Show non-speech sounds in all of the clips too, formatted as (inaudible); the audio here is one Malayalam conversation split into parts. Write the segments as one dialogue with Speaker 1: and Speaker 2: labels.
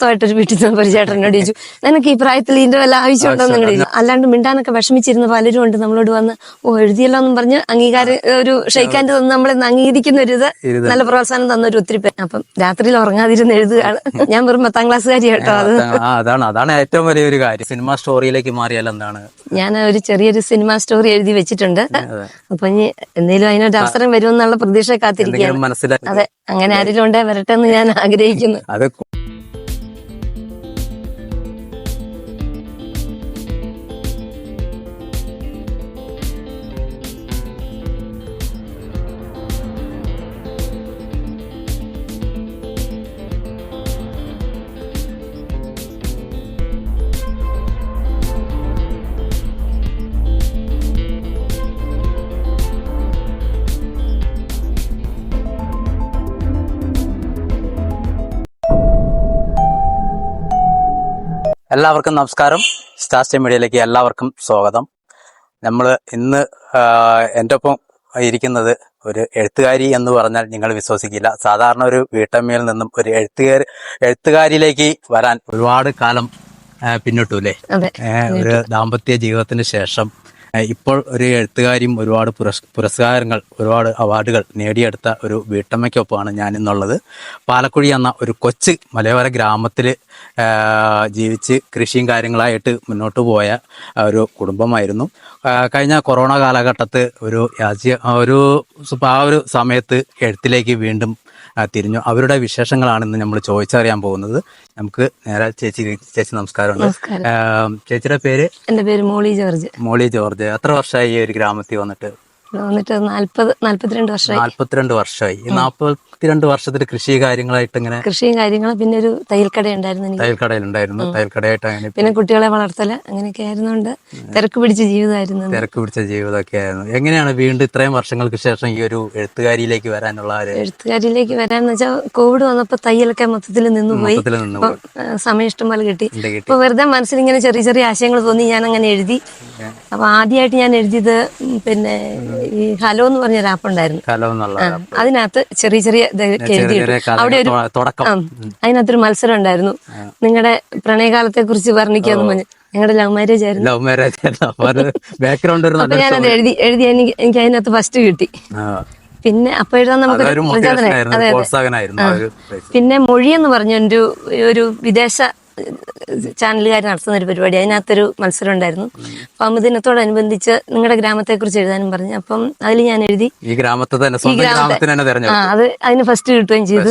Speaker 1: സ്വസ്ഥമായിട്ടൊരു വീട്ടിൽ നിന്ന് ഒരു ചേട്ടൻ എന്നോട് ചോദിച്ചു നിനക്ക് ഈ പ്രായത്തിൽ ഇതിന്റെ വല്ല ആവശ്യമുണ്ടോ എന്ന് ചോദിച്ചു അല്ലാണ്ട് മിണ്ടാനൊക്കെ വിഷമിച്ചിരുന്ന പലരും ഉണ്ട് നമ്മളോട് വന്ന് ഓ എഴുതിയല്ലോ എന്നും പറഞ്ഞ് അംഗീകാരം ഒരു ഷെയ്ക്കാന്റെ തന്ന് നമ്മളെ അംഗീകരിക്കുന്ന ഒരു ഇത്. നല്ല പ്രോത്സാഹനം തന്ന ഒരു ഒത്തിരി പേര്. അപ്പം രാത്രിയിൽ ഉറങ്ങാതിരുന്ന് എഴുതുകയാണ്. ഞാൻ വെറും പത്താം ക്ലാസ്സുകാരി കേട്ടോ അത്.
Speaker 2: അതാണ് അതാണ് ഏറ്റവും വലിയൊരു കാര്യം. സിനിമ സ്റ്റോറിയിലേക്ക് മാറിയാൽ എന്താണ്?
Speaker 1: ഞാൻ ഒരു ചെറിയൊരു സിനിമ സ്റ്റോറി എഴുതി വെച്ചിട്ടുണ്ട്. അപ്പൊ ഇനി എന്തെങ്കിലും അതിനൊരു അവസരം വരുമെന്നുള്ള പ്രതീക്ഷ കാത്തിരിക്കുകയാണ്. അതെ അങ്ങനെ ആരെങ്കിലും ഉണ്ടേ വരട്ടെ എന്ന് ഞാൻ ആഗ്രഹിക്കുന്നു.
Speaker 2: എല്ലാവർക്കും നമസ്കാരം. സ്റ്റാസ്റ്റേ മീഡിയയിലേക്ക് എല്ലാവർക്കും സ്വാഗതം. നമ്മൾ ഇന്ന് എന്റെ ഒപ്പം ഇരിക്കുന്നത് ഒരു എഴുത്തുകാരി എന്ന് പറഞ്ഞാൽ നിങ്ങൾ വിശ്വസിക്കില്ല. സാധാരണ ഒരു വീട്ടമ്മയിൽ നിന്നും ഒരു എഴുത്തുകാരി എഴുത്തുകാരിയിലേക്ക് വരാൻ ഒരുപാട് കാലം പിന്നിട്ടു അല്ലേ? ഒരു ദാമ്പത്യ ജീവിതത്തിന് ശേഷം ഇപ്പോൾ ഒരു എഴുത്തുകാരിയും ഒരുപാട് പുരസ് പുരസ്കാരങ്ങൾ ഒരുപാട് അവാർഡുകൾ നേടിയെടുത്ത ഒരു വീട്ടമ്മയ്ക്കൊപ്പമാണ് ഞാൻ ഇന്നുള്ളത് പാലക്കുഴി എന്ന ഒരു കൊച്ച് മലയോര ഗ്രാമത്തിൽ ജീവിച്ച് കൃഷിയും കാര്യങ്ങളായിട്ട് മുന്നോട്ട് പോയ ഒരു കുടുംബമായിരുന്നു. കഴിഞ്ഞ കൊറോണ കാലഘട്ടത്ത് ഒരു രാജ്യ ഒരു ആ ഒരു സമയത്ത് എഴുത്തിലേക്ക് വീണ്ടും തിരിഞ്ഞു. അവരുടെ വിശേഷങ്ങളാണ് ഇന്ന് നമ്മൾ ചോദിച്ചറിയാൻ പോകുന്നത്. നമുക്ക് നേരെ ചേച്ചി ചേച്ചി നമസ്കാരമുണ്ട്.
Speaker 1: നമസ്കാരം.
Speaker 2: ചേച്ചിയുടെ പേര്?
Speaker 1: എന്റെ പേര് മോളി ജോർജ്.
Speaker 2: മോളി ജോർജ്. എത്ര വർഷമായി ഈ ഒരു ഗ്രാമത്തിൽ വന്നിട്ട്?
Speaker 1: വന്നിട്ട് നാല്പത് നാല്പത്തിരണ്ട് വർഷമായി
Speaker 2: നാല്പത്തിരണ്ട് വർഷമായി ഈ നാല്പത്തിരണ്ട് വർഷത്തിൽ കൃഷി കാര്യങ്ങളായിട്ട് ഇങ്ങനെ
Speaker 1: കൃഷിയും കാര്യങ്ങളും പിന്നെ ഒരു തയ്യൽക്കട ഉണ്ടായിരുന്നു
Speaker 2: തയ്യൽക്കടയിലുണ്ടായിരുന്നു. തയ്യൽക്കടയായിട്ട് അങ്ങനെ
Speaker 1: പിന്നെ കുട്ടികളെ വളർത്തൽ അങ്ങനെയൊക്കെ ആയിരുന്നുകൊണ്ട് തിരക്ക് പിടിച്ച ജീവിതമായിരുന്നു.
Speaker 2: തിരക്ക് പിടിച്ച ജീവിതമൊക്കെ ആയിരുന്നു. എങ്ങനെയാണ് വീണ്ടും ഇത്രയും വർഷങ്ങൾക്ക് ശേഷം ഈ ഒരു എഴുത്തുകാരിയിലേക്ക് വരാനുള്ള
Speaker 1: എഴുത്തുകാരിയിലേക്ക് വരാന്ന് വെച്ചാൽ കോവിഡ് വന്നപ്പോ തയ്യലൊക്കെ മൊത്തത്തിൽ നിന്നുപോയി
Speaker 2: മൊത്തത്തിൽ നിന്ന്
Speaker 1: പോയി സമയം ഇഷ്ടം പോലെ കിട്ടി. ഇപ്പൊ വെറുതെ മനസ്സിൽ ഇങ്ങനെ ചെറിയ ചെറിയ ആശയങ്ങൾ തോന്നി ഞാൻ അങ്ങനെ എഴുതി. അപ്പൊ ആദ്യമായിട്ട് ഞാൻ എഴുതിയത് പിന്നെ ഈ ഹലോ എന്ന് പറഞ്ഞ ആപ്പ് ഉണ്ടായിരുന്നു. ആ, അതിനകത്ത് ചെറിയ ചെറിയ അവിടെ ഒരു അതിനകത്തൊരു മത്സരം ഉണ്ടായിരുന്നു. നിങ്ങളുടെ പ്രണയകാലത്തെ കുറിച്ച് വർണിക്കാന്ന് പറഞ്ഞു ഞങ്ങളുടെ ലവ് മാരേജ് ആയിരുന്നു.
Speaker 2: ലവ് മാരേജ് ബാക്ക്ഗ്രൗണ്ട്
Speaker 1: ഞാനത് എഴുതി എഴുതി എനിക്ക് അതിനകത്ത് ഫസ്റ്റ് കിട്ടി. പിന്നെ അപ്പൊ എഴുതാൻ നമുക്ക് പിന്നെ മൊഴി എന്ന് പറഞ്ഞ ഒരു ഒരു വിദേശ ചാനലുകാർ നടത്തുന്ന ഒരു പരിപാടി. അതിനകത്തൊരു മത്സരം ഉണ്ടായിരുന്നു ഫാമ് ദിനത്തോടനുബന്ധിച്ച് നിങ്ങളുടെ ഗ്രാമത്തെ കുറിച്ച് എഴുതാനും പറഞ്ഞു. അപ്പം അതിൽ ഞാൻ എഴുതി
Speaker 2: ഈ ഗ്രാമത്തെ തന്നെ
Speaker 1: അത് അതിന് ഫസ്റ്റ് കിട്ടുകയും ചെയ്തു.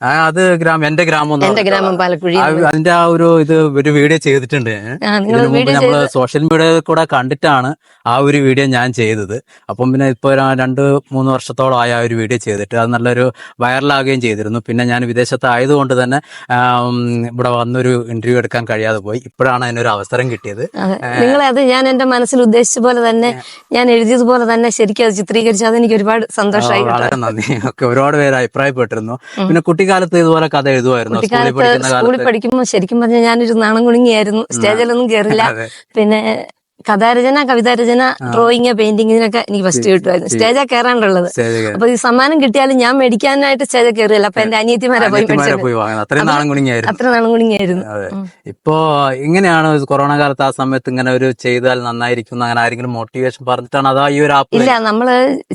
Speaker 2: അത് ഗ്രാമം എന്റെ ഗ്രാമം
Speaker 1: എന്റെ ഗ്രാമം പാലക്കുഴി
Speaker 2: അതിന്റെ ആ ഒരു ഇത് ഒരു വീഡിയോ ചെയ്തിട്ടുണ്ട്. ഏ. ഇതിനു മുമ്പ് നമ്മൾ സോഷ്യൽ മീഡിയയിൽ കൂടെ കണ്ടിട്ടാണ് ആ ഒരു വീഡിയോ ഞാൻ ചെയ്തത്. അപ്പം പിന്നെ ഇപ്പൊ രണ്ട് മൂന്ന് വർഷത്തോളം ആയ ഒരു വീഡിയോ ചെയ്തിട്ട്. അത് നല്ലൊരു വൈറലാകുകയും ചെയ്തിരുന്നു. പിന്നെ ഞാൻ വിദേശത്ത് ആയതുകൊണ്ട് തന്നെ ഇവിടെ വന്നൊരു ഇന്റർവ്യൂ എടുക്കാൻ കഴിയാതെ പോയി. ഇപ്പോഴാണ് അതിനൊരു അവസരം കിട്ടിയത്.
Speaker 1: നിങ്ങളെ അത് ഞാൻ എന്റെ മനസ്സിൽ ഉദ്ദേശിച്ച പോലെ തന്നെ ഞാൻ എഴുതിയതുപോലെ തന്നെ ശരിക്കും അത് ചിത്രീകരിച്ചു അതെനിക്ക് ഒരുപാട് സന്തോഷമായി
Speaker 2: വളരെ നന്ദി. ഒക്കെ ഒരുപാട് പേര് അഭിപ്രായപ്പെട്ടിരുന്നു. പിന്നെ കുട്ടിക്കാലത്ത് ഇതുപോലെ കഥ എഴുതുമായിരുന്നു സ്കൂളിൽ
Speaker 1: കുട്ടിക്കാലത്ത് സ്കൂളിൽ പഠിക്കുമ്പോൾ ശരിക്കും പറഞ്ഞാൽ ഞാനൊരു നാണം കുണുങ്ങിയായിരുന്നു സ്റ്റേജിലൊന്നും കയറില്ല പിന്നെ കഥാരചന കവിതാരചന ഡ്രോയിങ് പെയിന്റിംഗ് ഇതിനൊക്കെ എനിക്ക് ഫസ്റ്റ് കിട്ടുമായിരുന്നു. സ്റ്റേജിൽ കയറാണ്ടുള്ളത്
Speaker 2: സ്റ്റേജിൽ കയറി.
Speaker 1: അപ്പൊ ഈ സമ്മാനം കിട്ടിയാലും ഞാൻ മേടിക്കാനായിട്ട് സ്റ്റേജ കയറിയല്ല. അപ്പൊ എന്റെ അനിയത്തിമാരെ പോയി അത്ര നാളും കുണിങ്ങിയായിരുന്നു
Speaker 2: ഇപ്പോ ഇങ്ങനെയാണ് കൊറോണ കാലത്ത് ആ സമയത്ത് ഇങ്ങനെ ഒരു ചെയ്താൽ നന്നായിരിക്കും അങ്ങനെ ആരെങ്കിലും മോട്ടിവേഷൻ പറഞ്ഞിട്ടാണ്? അതാ ഈ ഒരു ആപ്പ്
Speaker 1: ഇല്ല നമ്മൾ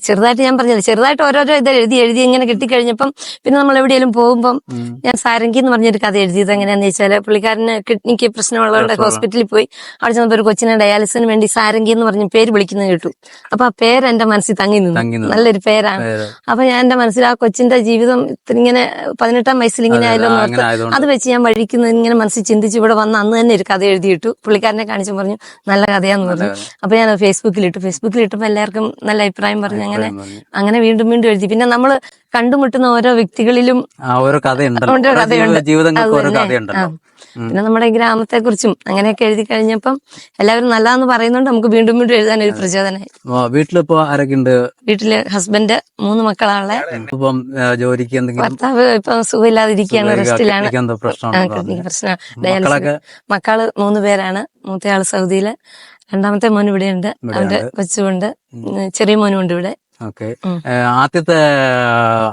Speaker 1: ചെറുതായിട്ട് ഞാൻ പറഞ്ഞത് ചെറുതായിട്ട് ഓരോരോ ഇത് എഴുതി എഴുതി ഇങ്ങനെ കിട്ടിക്കഴിഞ്ഞപ്പം പിന്നെ നമ്മൾ എവിടെയെങ്കിലും പോകുമ്പോൾ ഞാൻ സാരംഗി എന്ന് പറഞ്ഞൊരു കഥ എഴുതിയത് എങ്ങനെയാന്ന് വെച്ചാൽ പുള്ളിക്കാരന് കിഡ്നിക്ക് പ്രശ്നമുള്ളവരുടെ ഹോസ്പിറ്റലിൽ പോയി. അവിടെ ചെന്നപ്പോ ഒരു കൊച്ചിനെ ഡയാലിസിന് വേണ്ടി സാരംഗി എന്ന് പറഞ്ഞ പേര് വിളിക്കുന്നത് കേട്ടു. അപ്പൊ ആ പേര് എന്റെ മനസ്സിൽ തങ്ങി നിന്നു. നല്ലൊരു പേരാണ്.
Speaker 2: പേര്.
Speaker 1: അപ്പൊ ഞാൻ എന്റെ മനസ്സിൽ ആ കൊച്ചിന്റെ ജീവിതം ഇങ്ങനെ പതിനെട്ടാം വയസ്സിൽ ഇങ്ങനെ ആയാലും. അത് വെച്ച് ഞാൻ വഴിക്കുന്ന ഇങ്ങനെ മനസ്സിൽ ചിന്തിച്ച് ഇവിടെ വന്ന് അന്ന് തന്നെ ഒരു കഥ എഴുതിയിട്ടു. പുള്ളിക്കാരനെ കാണിച്ചു പറഞ്ഞു നല്ല കഥയാന്ന് പറഞ്ഞു. അപ്പൊ ഞാൻ ഫേസ്ബുക്കിൽ ഇട്ടു. ഫേസ്ബുക്കിൽ ഇട്ടപ്പോ എല്ലാവർക്കും നല്ല അഭിപ്രായം പറഞ്ഞു. അങ്ങനെ. അങ്ങനെ വീണ്ടും വീണ്ടും എഴുതി. പിന്നെ നമ്മൾ കണ്ടുമുട്ടുന്ന ഓരോ വ്യക്തികളിലും
Speaker 2: ഓരോ
Speaker 1: കഥയുണ്ട്.
Speaker 2: ജീവിതങ്ങൾക്ക് ഓരോ കഥയുണ്ടല്ലോ.
Speaker 1: പിന്നെ നമ്മുടെ ഗ്രാമത്തെ കുറിച്ചും അങ്ങനെയൊക്കെ എഴുതി കഴിഞ്ഞപ്പം എല്ലാവരും നല്ലതെന്ന് പറയുന്നുണ്ട് നമുക്ക് വീണ്ടും വീണ്ടും എഴുതാൻ ഒരു പ്രചോദനമായി
Speaker 2: വീട്ടിലിപ്പോ ആരൊക്കെ ഉണ്ട്
Speaker 1: വീട്ടിൽ ഹസ്ബൻഡ് മൂന്ന് മക്കളാണ്
Speaker 2: ഇപ്പം ജോലിക്ക് എന്തെങ്കിലും
Speaker 1: ഭർത്താവ് ഇപ്പൊ സുഖമില്ലാതിരിക്കുകയാണ് റെസ്റ്റിലാണ്. മക്കൾ മൂന്ന് പേരാണ്. മൂത്തയാൾ സൗദിയിൽ. രണ്ടാമത്തെ മോൻ ഇവിടെയുണ്ട്. അവന്റെ കൊച്ചുണ്ട് ചെറിയ മോനും ഉണ്ട് ഇവിടെ.
Speaker 2: ഓക്കെ. ആദ്യത്തെ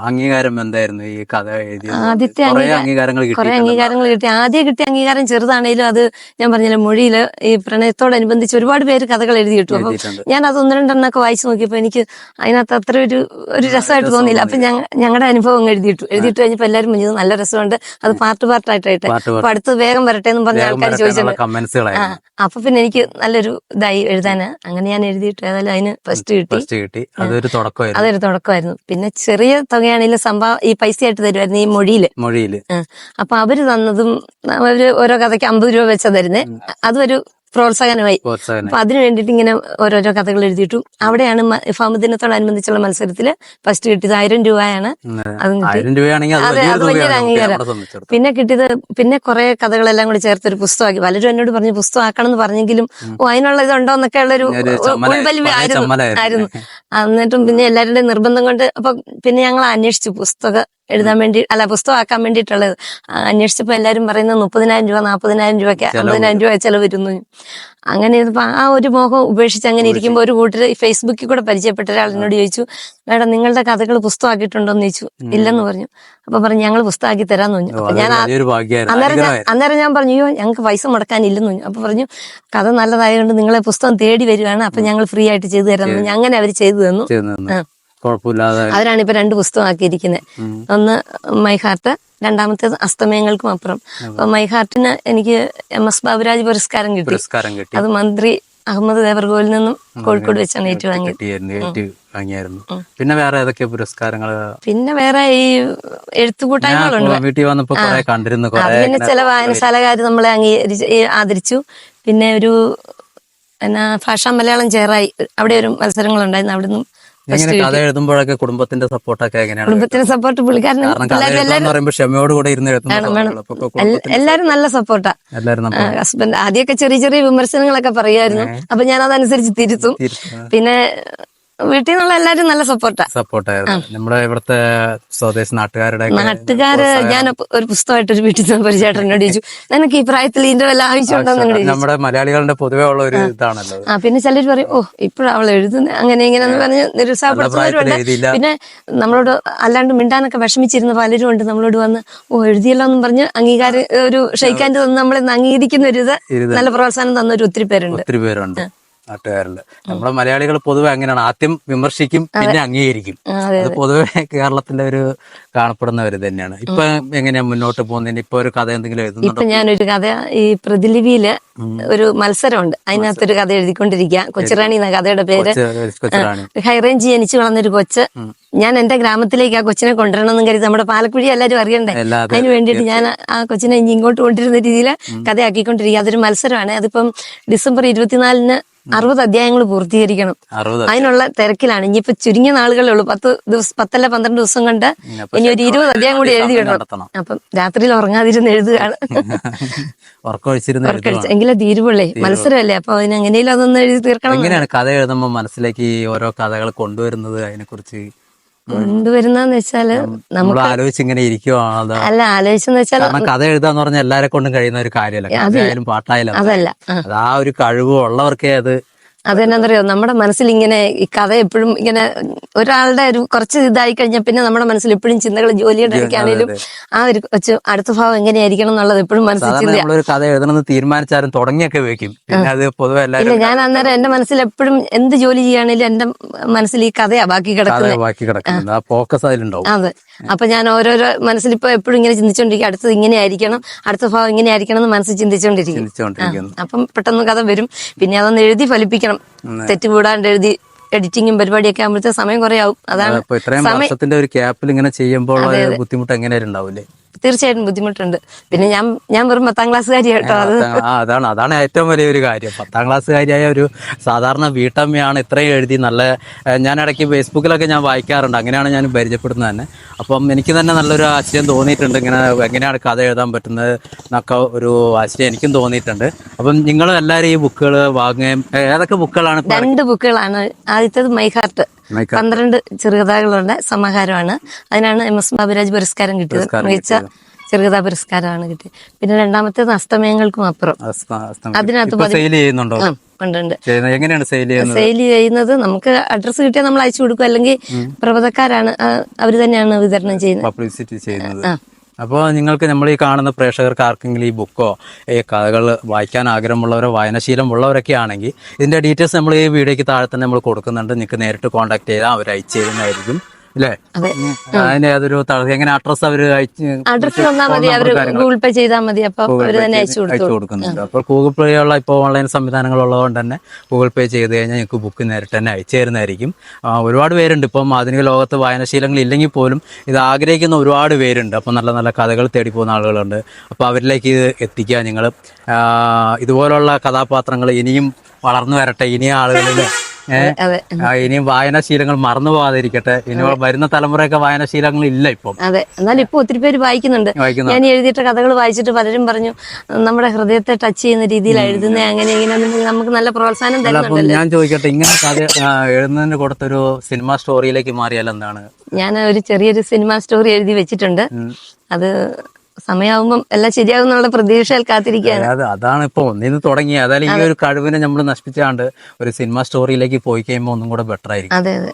Speaker 2: അംഗീകാരം എന്തായിരുന്നു ഈ കഥ എഴുതിയത്?
Speaker 1: ആദ്യത്തെ
Speaker 2: അംഗീകാരങ്ങൾ
Speaker 1: കുറെ അംഗീകാരങ്ങൾ കിട്ടി. ആദ്യം കിട്ടിയ അംഗീകാരം ചെറുതാണേലും അത് ഞാൻ പറഞ്ഞില്ല മൊഴിയിൽ ഈ പ്രണയത്തോടനുബന്ധിച്ച് ഒരുപാട് പേര് കഥകൾ എഴുതി കിട്ടും അപ്പൊ ഞാൻ അത് ഒന്ന് രണ്ടെണ്ണൊക്കെ വായിച്ചു നോക്കിയപ്പോ എനിക്ക് അതിനകത്ത് അത്ര ഒരു ഒരു രസമായിട്ട് തോന്നിയില്ല. അപ്പൊ ഞങ്ങളുടെ അനുഭവം എഴുതിയിട്ടു. എഴുതിയിട്ട് കഴിഞ്ഞപ്പോ എല്ലാവരും പറഞ്ഞു നല്ല രസമുണ്ട്. അത് പാർട്ട് പാർട്ടായിട്ടായിട്ട് അപ്പൊ അടുത്ത് വേഗം വരട്ടെ എന്ന് പറഞ്ഞ ആൾക്കാർ
Speaker 2: കമന്റ്സുകളായിരുന്നു.
Speaker 1: അപ്പൊ പിന്നെ എനിക്ക് നല്ലൊരു ഇതായി എഴുതാന്. അങ്ങനെ ഞാൻ എഴുതിയിട്ട്. ഏതായാലും അതിന് ഫസ്റ്റ് കിട്ടി.
Speaker 2: ഫസ്റ്റ് കിട്ടി. അതൊരു
Speaker 1: അതൊരു തുടക്കമായിരുന്നു. പിന്നെ ചെറിയ തുകയാണെങ്കിലും സംഭവം ഈ പൈസ ആയിട്ട് തരുമായിരുന്നു ഈ
Speaker 2: മൊഴിയിൽ.
Speaker 1: മൊഴിയിൽ. അപ്പൊ അവർ തന്നതും അവർ ഓരോ കഥയ്ക്ക് അമ്പത് രൂപ വെച്ചാ തരുന്നേ. അതൊരു പ്രോത്സാഹനമായി.
Speaker 2: പ്രോത്സാഹനം
Speaker 1: അപ്പൊ അതിനു വേണ്ടിയിട്ട് ഇങ്ങനെ ഓരോരോ കഥകൾ എഴുതിയിട്ടു. അവിടെയാണ് ഫാമ ദിനത്തോടനുബന്ധിച്ചുള്ള മത്സരത്തിൽ ഫസ്റ്റ് കിട്ടിയത് ആയിരം രൂപയാണ്. അത്
Speaker 2: അതെ,
Speaker 1: അത്
Speaker 2: വലിയൊരു
Speaker 1: അംഗീകാരം. പിന്നെ കിട്ടിയത് പിന്നെ കുറെ കഥകളെല്ലാം കൂടി ചേർത്ത് ഒരു പുസ്തകമാക്കി. പലരും എന്നോട് പറഞ്ഞു പുസ്തകമാക്കണം എന്ന് പറഞ്ഞെങ്കിലും ഓ അതിനുള്ള ഇതുണ്ടോ എന്നൊക്കെ ഉള്ളൊരു ആയിരുന്നു.
Speaker 2: ചമ്മലായിരുന്നു.
Speaker 1: ആയിരുന്നു. എന്നിട്ടും പിന്നെ എല്ലാവരുടെയും നിർബന്ധം കൊണ്ട് അപ്പൊ പിന്നെ ഞങ്ങൾ അന്വേഷിച്ചു. പുസ്തകം എഴുതാൻ വേണ്ടി അല്ല പുസ്തകമാക്കാൻ വേണ്ടിയിട്ടുള്ളത്. അന്വേഷിച്ചപ്പോൾ അന്വേഷിച്ചപ്പോ എല്ലാരും പറയുന്നത് മുപ്പതിനായിരം രൂപ നാൽപ്പതിനായിരം രൂപയ്ക്ക് അമ്പതിനായിരം രൂപ ചെലവ് വരുന്നു. അങ്ങനെ ഇരുന്നപ്പോൾ ആ ഒരു മോഹം ഉപേക്ഷിച്ച് അങ്ങനെ ഇരിക്കുമ്പോൾ ഒരു കൂട്ടർ ഈ ഫേസ്ബുക്കിൽ കൂടെ പരിചയപ്പെട്ട ഒരാൾ എന്നോട് ചോദിച്ചു മേഡം നിങ്ങളുടെ കഥകൾ പുസ്തകമാക്കിയിട്ടുണ്ടോ എന്ന് ചോദിച്ചു ഇല്ലെന്ന് പറഞ്ഞു. അപ്പൊ പറഞ്ഞു ഞങ്ങൾ പുസ്തകമാക്കി തരാന്ന് പറഞ്ഞു. അപ്പൊ ഞാൻ അന്നേരം. അന്നേരം ഞാൻ പറഞ്ഞു അയ്യോ ഞങ്ങൾക്ക് പൈസ മുടക്കാനില്ലെന്ന് പറഞ്ഞു. അപ്പൊ പറഞ്ഞു കഥ നല്ലതായതുകൊണ്ട് നിങ്ങളെ പുസ്തകം തേടി വരുവാണ്. അപ്പൊ ഞങ്ങൾ ഫ്രീ ആയിട്ട് ചെയ്തു തരാം. അങ്ങനെ അവർ ചെയ്തു തന്നു.
Speaker 2: കുഴപ്പമില്ലാതെ
Speaker 1: ഇപ്പൊ രണ്ട് പുസ്തകം ആക്കിയിരിക്കുന്നത്
Speaker 2: ഉം.
Speaker 1: ഒന്ന് മൈഹാർട്ട് രണ്ടാമത്തേത് അസ്തമയങ്ങൾക്കും അപ്പുറം. അപ്പൊ മൈഹാർട്ടിന് എനിക്ക് എം എസ് ബാബുരാജ് പുരസ്കാരം കിട്ടി. അത് മന്ത്രി അഹമ്മദ് ദേവർഗോയിൽ നിന്നും കോഴിക്കോട് വെച്ചാണ് ഏറ്റുവാങ്ങിയത്
Speaker 2: പിന്നെ വേറെ ഏതൊക്കെ പുരസ്കാരങ്ങൾ
Speaker 1: പിന്നെ വേറെ ഈ എഴുത്തുകൂട്ടായ്മകളുണ്ട്.
Speaker 2: വീട്ടിൽ വന്നപ്പോ കണ്ടിരുന്നു
Speaker 1: പിന്നെ ചില വായനശാലകാർ നമ്മളെ അംഗീകരിച്ച് ആദരിച്ചു. പിന്നെ ഒരു എന്നാ ഭാഷാ മലയാളം ചേറായി. അവിടെ ഒരു മത്സരങ്ങളുണ്ടായിരുന്നു. അവിടെ നിന്നും
Speaker 2: എങ്ങനെ കഥ എഴുതുമ്പോഴൊക്കെ കുടുംബത്തിന്റെ സപ്പോർട്ടൊക്കെ എങ്ങനെയാണ്
Speaker 1: കുടുംബത്തിന്റെ സപ്പോർട്ട് പുള്ളിക്കാരനും
Speaker 2: പറയുമ്പോൾ ക്ഷമയോടുകൂടെ ഇരുന്ന്
Speaker 1: എല്ലാരും നല്ല സപ്പോർട്ടാ ഹസ്ബൻഡ് ആദ്യമൊക്കെ ചെറിയ ചെറിയ വിമർശനങ്ങളൊക്കെ പറയായിരുന്നു. അപ്പൊ ഞാൻ അതനുസരിച്ച് തിരുത്തും. പിന്നെ വീട്ടിൽ നിന്നുള്ള എല്ലാരും നല്ല സപ്പോർട്ടാ
Speaker 2: സപ്പോർട്ടായിരുന്നു നമ്മുടെ ഇവിടുത്തെ സ്വദേശ നാട്ടുകാരുടെ
Speaker 1: നാട്ടുകാര് ഞാൻ ഒരു പുസ്തകമായിട്ട് ഒരു വീട്ടിൽ നിന്ന് പരിചയമായിട്ട് എന്നോട് ചോദിച്ചു (laughs) നിനക്ക് ഈ പ്രായത്തിൽ ഇതിന്റെ വല്ല ആവശ്യമുണ്ടോ.
Speaker 2: നമ്മുടെ മലയാളികളുടെ പൊതുവെ ഉള്ള ഒരു ഇതാണല്ലോ
Speaker 1: ആ പിന്നെ ചിലർ പറയും ഓ ഇപ്പോഴും അവൾ എഴുതുന്ന. അങ്ങനെ ഇങ്ങനെ പറഞ്ഞ് നിരുത്സാഹപ്പെടുത്തുന്നവരുണ്ട്. പിന്നെ നമ്മളോട് അല്ലാണ്ട് മിണ്ടാനൊക്കെ വിഷമിച്ചിരുന്ന പലരും ഉണ്ട് നമ്മളോട് വന്ന് ഓ എഴുതിയല്ലോ എന്ന് പറഞ്ഞ് അംഗീകാരം ഒരു ഷെയ്ക്കാന്റെ തന്നെ നമ്മളെ അംഗീകരിക്കുന്ന ഒരു ഇത് നല്ല പ്രോത്സാഹനം തന്ന ഒരു ഒത്തിരി പേരുണ്ട്.
Speaker 2: ഒത്തിരി പേരുണ്ട്. നാട്ടുകാരിൽ നമ്മുടെ മലയാളികൾ പൊതുവെ അങ്ങനെയാണ്. ആദ്യം വിമർശിക്കും പിന്നെ അംഗീകരിക്കും.
Speaker 1: അത്
Speaker 2: പൊതുവെ കേരളത്തിന്റെ ഒരു കാണപ്പെടുന്ന ഒരു തന്നെയാണ്. ഇപ്പൊ എങ്ങനെയാ മുന്നോട്ട് പോകുന്നതിന്? ഇപ്പൊ ഒരു കഥ എന്തെങ്കിലും എഴുതുന്നുണ്ടോ?
Speaker 1: ഇപ്പൊ ഞാനൊരു കഥ ഈ പ്രതിലിപിയിൽ ഒരു മത്സരമുണ്ട്. അതിനകത്തൊരു കഥ എഴുതിക്കൊണ്ടിരിക്കുക കൊച്ചുറാണി എന്ന കഥയുടെ പേര്. ഹൈറേഞ്ച് ജനിച്ചു വളർന്നൊരു കൊച്ച്. ഞാൻ എന്റെ ഗ്രാമത്തിലേക്ക് ആ കൊച്ചിനെ കൊണ്ടുവരണമെന്നും കരുതി. നമ്മുടെ പാലക്കുഴി എല്ലാവരും അറിയണ്ടേ? അതിന് വേണ്ടിയിട്ട് ഞാൻ ആ കൊച്ചിനെ ഇനി ഇങ്ങോട്ട് കൊണ്ടിരുന്ന രീതിയിൽ കഥയാക്കിക്കൊണ്ടിരിക്കുക അതൊരു മത്സരമാണ്. അതിപ്പം ഡിസംബർ ഇരുപത്തിനാലിന് അറുപത് അധ്യായങ്ങൾ പൂർത്തീകരിക്കണം. അതിനുള്ള തിരക്കിലാണ്. ഇനിയിപ്പോ ചുരുങ്ങിയ നാളുകളേ ഉള്ളൂ. പത്ത് ദിവസം പത്തല്ല പന്ത്രണ്ട് ദിവസം കണ്ട് ഇനി ഒരു ഇരുപത് അധ്യായം കൂടി എഴുതി വിടണം അപ്പം രാത്രിയിൽ ഉറങ്ങാതിരുന്ന് എഴുതുകയാണ്. (laughs) എങ്കിലും തീരുവുള്ളേ. മത്സരമല്ലേ അപ്പൊ അതിന് എങ്ങനെയും അതൊന്ന് എഴുതി തീർക്കണം.
Speaker 2: എങ്ങനെയാണ് കഥ എഴുതുമ്പോൾ മനസ്സിലേക്ക് ഓരോ കഥകൾ കൊണ്ടുവരുന്നത്? അതിനെ കുറിച്ച്
Speaker 1: കൊണ്ടുവരുന്നതെന്ന് വെച്ചാൽ
Speaker 2: നമ്മൾ ആലോചിച്ച് ഇങ്ങനെ ഇരിക്കുവാണ്
Speaker 1: അല്ല ആലോചിച്ചെന്ന് വെച്ചാൽ
Speaker 2: കഥ എഴുതാന്ന് പറഞ്ഞാൽ എല്ലാരെ കൊണ്ടും കഴിയുന്ന ഒരു കാര്യമല്ല. കഥയായാലും പാട്ടായാലും
Speaker 1: അതല്ല.
Speaker 2: അത് ആ ഒരു കഴിവ് ഉള്ളവർക്കേ അത്
Speaker 1: അതെന്നാന്നറിയോ? നമ്മുടെ മനസ്സിൽ ഇങ്ങനെ ഈ കഥ എപ്പോഴും ഇങ്ങനെ ഒരാളുടെ ഒരു കുറച്ച് ഇതായി കഴിഞ്ഞാൽ പിന്നെ നമ്മുടെ മനസ്സിൽ എപ്പോഴും ചിന്തകൾ ജോലിയുടെ ഇടയ്ക്കാണേലും ആ ഒരു കൊച്ചു അടുത്ത ഭാവം എങ്ങനെയായിരിക്കണം എന്നുള്ളത് എപ്പോഴും മനസ്സിൽ
Speaker 2: കഥ എഴുതണമെന്ന് തീരുമാനിച്ചാലും തുടങ്ങിയൊക്കെ വെക്കും. അത് പൊതുവെ
Speaker 1: ഇല്ല ഞാൻ അന്നേരം എന്റെ മനസ്സിൽ എപ്പോഴും എന്ത് ജോലി ചെയ്യുകയാണെങ്കിലും എന്റെ മനസ്സിൽ ഈ കഥയാ ബാക്കി കിടക്കുന്നത്
Speaker 2: ബാക്കി കിടക്കുന്നത് ഫോക്കസ് അതിലുണ്ടാവും.
Speaker 1: അതെ. അപ്പൊ ഞാൻ ഓരോരോ മനസ്സിൽ ഇപ്പൊ എപ്പോഴും ഇങ്ങനെ ചിന്തിച്ചോണ്ടിരിക്കും. അടുത്തത് ഇങ്ങനെ ആയിരിക്കണം അടുത്ത ഭാവം ഇങ്ങനെ ആയിരിക്കണം എന്ന് മനസ്സിൽ ചിന്തിച്ചോണ്ടിരിക്കും. അപ്പം പെട്ടെന്ന് കഥ വരും. പിന്നെ അതൊന്ന് എഴുതി ഫലിപ്പിക്കണം. തെറ്റ് കൂടാണ്ട് എഴുതി എഡിറ്റിംഗും പരിപാടിയൊക്കെ ആകുമ്പോഴത്തെ സമയം കുറെ ആവും അതാണ്
Speaker 2: ഇത്രയും വർഷത്തിന്റെ ഒരു ക്യാപ്പിൽ ഇങ്ങനെ ചെയ്യുമ്പോൾ ബുദ്ധിമുട്ട് എങ്ങനെയായിരുന്നു
Speaker 1: തീർച്ചയായിട്ടും ബുദ്ധിമുട്ടുണ്ട്. പിന്നെ ഞാൻ ഞാൻ വെറും പത്താം ക്ലാസ്സുകാരി കേട്ടോ അത്
Speaker 2: അതാണ് അതാണ് ഏറ്റവും വലിയൊരു കാര്യം. പത്താം ക്ലാസ്സുകാരിയായ ഒരു സാധാരണ വീട്ടമ്മയാണ് ഇത്രയും എഴുതി നല്ല ഞാൻ ഇടയ്ക്ക് ഫേസ്ബുക്കിലൊക്കെ ഞാൻ വായിക്കാറുണ്ട്. അങ്ങനെയാണ് ഞാൻ പരിചയപ്പെടുന്നത് തന്നെ. അപ്പം എനിക്ക് തന്നെ നല്ലൊരു ആശയം തോന്നിയിട്ടുണ്ട് ഇങ്ങനെ എങ്ങനെയാണ് കഥ എഴുതാൻ പറ്റുന്നത് എന്നൊക്കെ ഒരു ആശയം എനിക്കും തോന്നിയിട്ടുണ്ട്. അപ്പം നിങ്ങൾ എല്ലാവരും ഈ ബുക്കുകൾ വാങ്ങുകയും ഏതൊക്കെ ബുക്കുകളാണ്
Speaker 1: രണ്ട് ബുക്കുകളാണ്. ആദ്യത്തേത് മൈഹാർട്ട്
Speaker 2: മൈക്ക
Speaker 1: പന്ത്രണ്ട് ചെറുകഥകളുടെ സമാഹാരമാണ്. അതിനാണ് എം എസ് ബാബുരാജ് പുരസ്കാരം കിട്ടിയത്. മികച്ച ചെറുകഥാ പുരസ്കാരമാണ് കിട്ടിയത്. പിന്നെ രണ്ടാമത്തേത് അസ്തമയങ്ങൾക്കും അപ്പുറം. അതിനകത്ത്
Speaker 2: സെയിൽ ചെയ്യുന്നുണ്ടോ?
Speaker 1: ഉണ്ട്
Speaker 2: എങ്ങനെയാണ് സെയിൽ ചെയ്യുന്നത്?
Speaker 1: സെയിൽ ചെയ്യുന്നത് നമുക്ക് അഡ്രസ്സ് കിട്ടിയാൽ നമ്മൾ അയച്ചു കൊടുക്കും. അല്ലെങ്കിൽ പ്രബന്ധക്കാരാണ് അവർ തന്നെയാണ് വിതരണം ചെയ്യുന്നത്.
Speaker 2: പബ്ലിസിറ്റി ചെയ്യുന്നത്. അപ്പോൾ നിങ്ങൾക്ക് നമ്മൾ ഈ കാണുന്ന പ്രേക്ഷകർക്ക് ആർക്കെങ്കിലും ഈ ബുക്കോ ഈ കഥകൾ വായിക്കാൻ ആഗ്രഹമുള്ളവരോ വായനശീലം ഉള്ളവരൊക്കെ ആണെങ്കിൽ ഇതിന്റെ ഡീറ്റെയിൽസ് നമ്മൾ ഈ വീഡിയോയ്ക്ക് താഴെ തന്നെ നമ്മൾ കൊടുക്കുന്നുണ്ട്. നിങ്ങൾക്ക് നേരിട്ട് കോൺടാക്ട് ചെയ്താൽ അവർ അയച്ചു തരുന്നതായിരിക്കും. അല്ലേ
Speaker 1: അതെ.
Speaker 2: അതിന്റെ യാതൊരു തടസ്സം എങ്ങനെ അഡ്രസ് അവർ
Speaker 1: അഡ്രസ് തന്നാൽ മതി അവർ ഗൂഗിൾ പേ ചെയ്താൽ മതി. അപ്പൊ അവർ തന്നെ അയച്ചു
Speaker 2: കൊടുക്കുന്നുണ്ട്. അപ്പോൾ ഗൂഗിൾ പേ ഉള്ള ഇപ്പോൾ ഓൺലൈൻ സംവിധാനങ്ങൾ ഉള്ളതുകൊണ്ട് തന്നെ ഗൂഗിൾ പേ ചെയ്ത് കഴിഞ്ഞാൽ ഞങ്ങൾക്ക് ബുക്ക് നേരിട്ട് തന്നെ അയച്ചു തരുന്നതായിരിക്കും. ഒരുപാട് പേരുണ്ട് ഇപ്പം ആധുനിക ലോകത്ത് വായനാശീലങ്ങൾ ഇല്ലെങ്കിൽ പോലും ഇത് ആഗ്രഹിക്കുന്ന ഒരുപാട് പേരുണ്ട്. അപ്പോൾ നല്ല നല്ല കഥകൾ തേടി പോകുന്ന ആളുകളുണ്ട്. അപ്പോൾ അവരിലേക്ക് ഇത് എത്തിക്കുക നിങ്ങൾ. ഇതുപോലുള്ള കഥാപാത്രങ്ങൾ ഇനിയും വളർന്നു വരട്ടെ. ഇനിയും ആളുകളിൽ ഇനിയും വായനാശീലങ്ങൾ മറന്നു പോകാതിരിക്കട്ടെ. ഇനി വരുന്ന തലമുറയൊക്കെ വായനാശീലങ്ങൾ ഇല്ല ഇപ്പം.
Speaker 1: അതെ. എന്നാലും ഇപ്പൊ ഒത്തിരി പേര് വായിക്കുന്നുണ്ട്. ഞാൻ എഴുതിയിട്ട കഥകൾ വായിച്ചിട്ട് പലരും പറഞ്ഞു നമ്മുടെ ഹൃദയത്തെ ടച്ച് ചെയ്യുന്ന രീതിയിൽ എഴുതുന്നത് അങ്ങനെ ഇങ്ങനെ നമുക്ക് നല്ല പ്രോത്സാഹനം
Speaker 2: അപ്പം ഞാൻ ചോദിക്കട്ടെ ഇങ്ങനെ കഥ എഴുതുന്നതിന് കൊടുത്തൊരു സിനിമ സ്റ്റോറിയിലേക്ക് മാറിയാൽ എന്താണ്?
Speaker 1: ഞാൻ ഒരു ചെറിയൊരു സിനിമ സ്റ്റോറി എഴുതി വെച്ചിട്ടുണ്ട്. അത് സമയമാകുമ്പം എല്ലാം ശരിയാകും എന്നുള്ള പ്രതീക്ഷയിൽ കാത്തിരിക്കുകയാണ്
Speaker 2: അതെ അതാണ് ഇപ്പൊ ഒന്നിന്ന് തുടങ്ങി. അതായത് ഈ ഒരു കഴിവിനെ നമ്മൾ നശിപ്പിച്ചാണ്ട് ഒരു സിനിമ സ്റ്റോറിയിലേക്ക് പോയി കഴിയുമ്പോൾ ഒന്നും കൂടെ ബെറ്റർ ആയിരിക്കും.
Speaker 1: അതെ അതെ.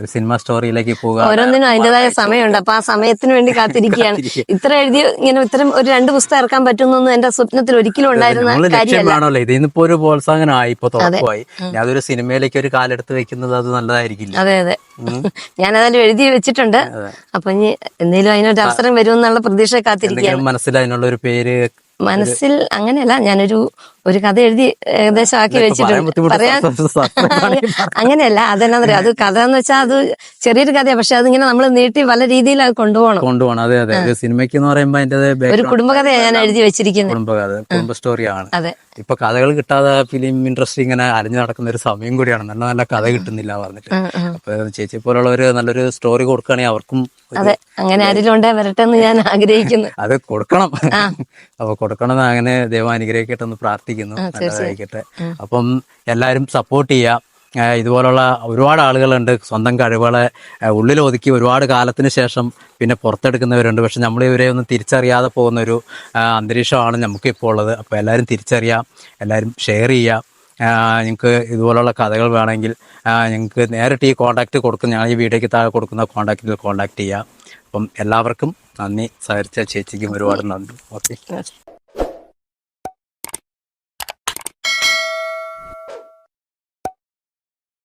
Speaker 2: ഒരു സിനിമ സ്റ്റോറിയിലേക്ക് പോവുക.
Speaker 1: ഓരോന്നിനും അതിന്റെതായ സമയമുണ്ട്. അപ്പൊ ആ സമയത്തിന് വേണ്ടി (laughs) കാത്തിരിക്കുകയാണ്. ഇത്ര എഴുതി ഇങ്ങനെ ഇത്തരം ഒരു രണ്ട് പുസ്തകം ഇറക്കാൻ പറ്റുന്നൊന്നും എന്റെ സ്വപ്നത്തിൽ ഒരിക്കലും ഉണ്ടായിരുന്ന
Speaker 2: ഇത് ഇന്നിപ്പോ ഒരു പ്രോത്സാഹനമായി. ഇപ്പൊ തുടക്കമായി ഞാനൊരു അതൊരു സിനിമയിലേക്ക് ഒരു കാലെടുത്ത് വെക്കുന്നത് അത് നല്ലതായിരിക്കില്ല.
Speaker 1: അതെ അതെ. (laughs) ഞാൻ അതെല്ലാം എഴുതി വെച്ചിട്ടുണ്ട്. അപ്പൊ ഇനി എന്തെങ്കിലും അതിനൊരു അവസരം വരുമെന്നുള്ള പ്രതീക്ഷ കാത്തിരിക്കുകയാണ്
Speaker 2: എന്തെങ്കിലും മനസ്സിൽ അതിനുള്ള ഒരു പേര്
Speaker 1: മനസ്സിൽ അങ്ങനെയല്ല ഞാനൊരു ഒരു കഥ എഴുതി ഏകദേശം ആക്കി വെച്ചിട്ടുണ്ട്. പറയാൻ അങ്ങനെയല്ല അതെന്നാ പറയാ അത് കഥ എന്ന് വെച്ചാൽ അത് ചെറിയൊരു കഥയാണ് പക്ഷെ അതിങ്ങനെ നമ്മൾ നീട്ടി പല രീതിയിൽ അത് കൊണ്ടുപോകണം.
Speaker 2: കൊണ്ടുപോകണം. അതെ അതെ. സിനിമയ്ക്ക് എന്ന് പറയുമ്പോൾ അതിന്റെ
Speaker 1: ഒരു കുടുംബകഥയാണ് ഞാൻ എഴുതി വെച്ചിരിക്കുന്നത്
Speaker 2: കുടുംബകഥ കുടുംബ സ്റ്റോറിയാണ്
Speaker 1: അതെ.
Speaker 2: ഇപ്പൊ കഥകൾ കിട്ടാതെ ഫിലിം ഇൻഡസ്ട്രി ഇങ്ങനെ അലഞ്ഞു നടക്കുന്ന ഒരു സമയം കൂടിയാണ്. നല്ല നല്ല കഥ കിട്ടുന്നില്ല പറഞ്ഞിട്ട്. അപ്പൊ ചേച്ചി പോലുള്ളവര് നല്ലൊരു സ്റ്റോറി കൊടുക്കുകയാണെങ്കിൽ അവർക്കും
Speaker 1: അതെ അങ്ങനെ ആരെങ്കിലും ഉണ്ടേ വരട്ടെ എന്ന് ഞാൻ (laughs) ആഗ്രഹിക്കുന്നു.
Speaker 2: അത് കൊടുക്കണം. അപ്പൊ കൊടുക്കണം അങ്ങനെ ദൈവം അനുഗ്രഹിക്കട്ടെ എന്ന് പ്രാർത്ഥിക്കുന്നു നല്ലതായിരിക്കട്ടെ അപ്പം എല്ലാവരും സപ്പോർട്ട് ചെയ്യുക ഇതുപോലുള്ള ഒരുപാട് ആളുകളുണ്ട്. സ്വന്തം കഴിവുകളെ ഉള്ളിൽ ഒതുക്കി ഒരുപാട് കാലത്തിന് ശേഷം പിന്നെ പുറത്തെടുക്കുന്നവരുണ്ട്. പക്ഷെ നമ്മൾ ഇവരെ ഒന്നും തിരിച്ചറിയാതെ പോകുന്ന ഒരു അന്തരീക്ഷമാണ് നമുക്ക് ഇപ്പോൾ ഉള്ളത്. അപ്പോൾ എല്ലാവരും തിരിച്ചറിയാം. എല്ലാവരും ഷെയർ ചെയ്യുക നിങ്ങൾക്ക് ഇതുപോലുള്ള കഥകൾ വേണമെങ്കിൽ ഞങ്ങൾക്ക് നേരിട്ട് ഈ കോൺടാക്റ്റ് കൊടുക്കും ഞാൻ ഈ വീഡിയോയ്ക്ക് താഴെ കൊടുക്കുന്ന കോൺടാക്റ്റിൽ കോൺടാക്ട് ചെയ്യുക അപ്പം എല്ലാവർക്കും നന്ദി. സഹരിച്ച ചേച്ചിക്കും ഒരുപാട് നന്ദി. ഓക്കെ.